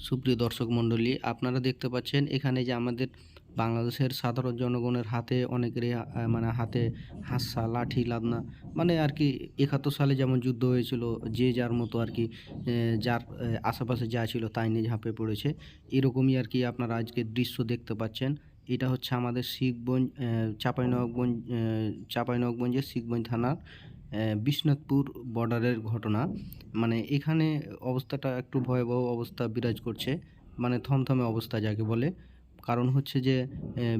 সুপ্রিয় দর্শক মণ্ডলী আপনারা দেখতে পাচ্ছেন এখানে যে আমাদের বাংলাদেশের সাধারণ জনগণের হাতে অনেকেরই আহ, মানে হাতে হাসা লাঠি লাদনা মানে আর কি একাত্তর সালে যেমন যুদ্ধ হয়েছিল যে যার মতো আর কি যার আশেপাশে যা ছিল তাই নিয়ে ঝাঁপে পড়েছে। এরকমই আর কি আপনারা আজকে দৃশ্য দেখতে পাচ্ছেন। এটা হচ্ছে আমাদের শিখগঞ্জ আহ, চাঁপাইনবাবগঞ্জ চাঁপাইনবাবগঞ্জের শিখগঞ্জ থানার বিশ্বনাথপুর বর্ডারের ঘটনা। মানে এখানে অবস্থাটা একটু ভয়াবহ অবস্থা বিরাজ করছে। মানে থমথমে অবস্থা যাকে বলে। কারণ হচ্ছে যে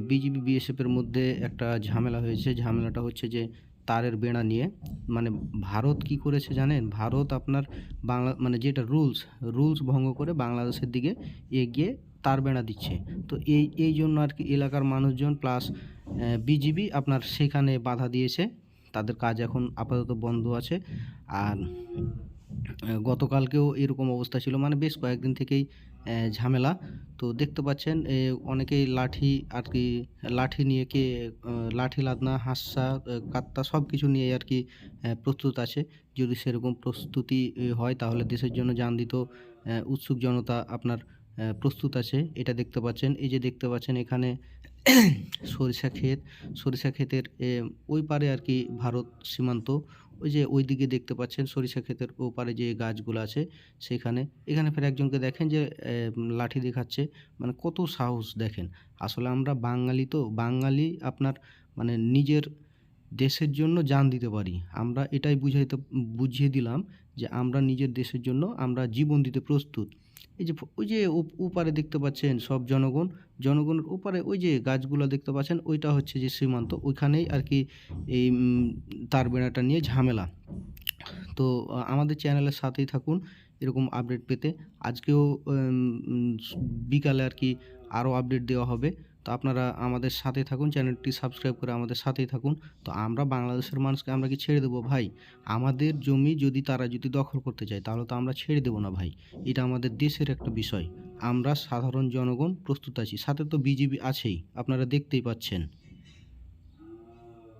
বিজিবি বিএসএফের মধ্যে একটা ঝামেলা হয়েছে। ঝামেলাটা হচ্ছে যে, তারের বেড়া নিয়ে। মানে ভারত কি করেছে জানেন? ভারত আপনার বাংলা মানে যেটা রুলস রুলস ভঙ্গ করে বাংলাদেশের দিকে এগিয়ে তার বেড়া দিচ্ছে। তো এই এই জন্য আর কি এলাকার মানুষজন প্লাস বিজিবি আপনার সেখানে বাধা দিয়েছে। তাদের কাজ এখন আপাতত বন্ধ আছে। আর গতকালকেও এরকম অবস্থা ছিল। মানে বেশ কয়েকদিন থেকেই ঝামেলা। তো দেখতে পাচ্ছেন অনেকেই লাঠি আর কি, লাঠি নিয়ে কে লাঠি লাদনা, হাসা কাত্তা সব কিছু নিয়ে আর কি প্রস্তুত আছে। যদি সেরকম প্রস্তুতি হয় তাহলে দেশের জন্য জান দিত উৎসুক জনতা আপনার প্রস্তুত আছে। এটা দেখতে পাচ্ছেন। এই যে দেখতে পাচ্ছেন এখানে সরিষা ক্ষেত, সরিষা ক্ষেতের ওই পারে আর কি ভারত সীমান্ত, ওই যে ওই দিকে দেখতে পাচ্ছেন সরিষা ক্ষেতের ওপারে যে গাছগুলো আছে সেখানে। এখানে ফের একজনকে দেখেন যে লাঠি দেখাচ্ছে মানে কত সাহস দেখেন। আসলে আমরা বাঙালি তো, বাঙালি আপনার মানে নিজের দেশের জন্য জান দিতে পারি। আমরা এটাই বুঝাইতে, বুঝিয়ে দিলাম যে আমরা নিজের দেশের জন্য আমরা জীবন দিতে প্রস্তুত। এই যে ওই যে ওপারে দেখতে পাচ্ছেন সব জনগণ, জনগণের ওপারে ওই যে গাছগুলো দেখতে পাচ্ছেন, ওইটা হচ্ছে যে সীমান্ত, ওইখানেই আর কি এই তার বেড়াটা নিয়ে ঝামেলা। তো আমাদের চ্যানেলের সাথেই থাকুন এরকম আপডেট পেতে। আজকেও বিকালে আর কি আরও আপডেট দেওয়া হবে। তো আপনারা আমাদের সাথে থাকুন, চ্যানেলটি সাবস্ক্রাইব করে আমাদের সাথেই থাকুন। তো আমরা বাংলাদেশের মানুষকে আমরা কি ছেড়ে দেবো ভাই? আমাদের জমি যদি তারা যদি দখল করতে চায়, তাহলে তো আমরা ছেড়ে দেবো না ভাই। এটা আমাদের দেশের একটা বিষয়। আমরা সাধারণ জনগণ প্রস্তুত আছি। সাথে তো বিজেপি আছেই, আপনারা দেখতেই পাচ্ছেন।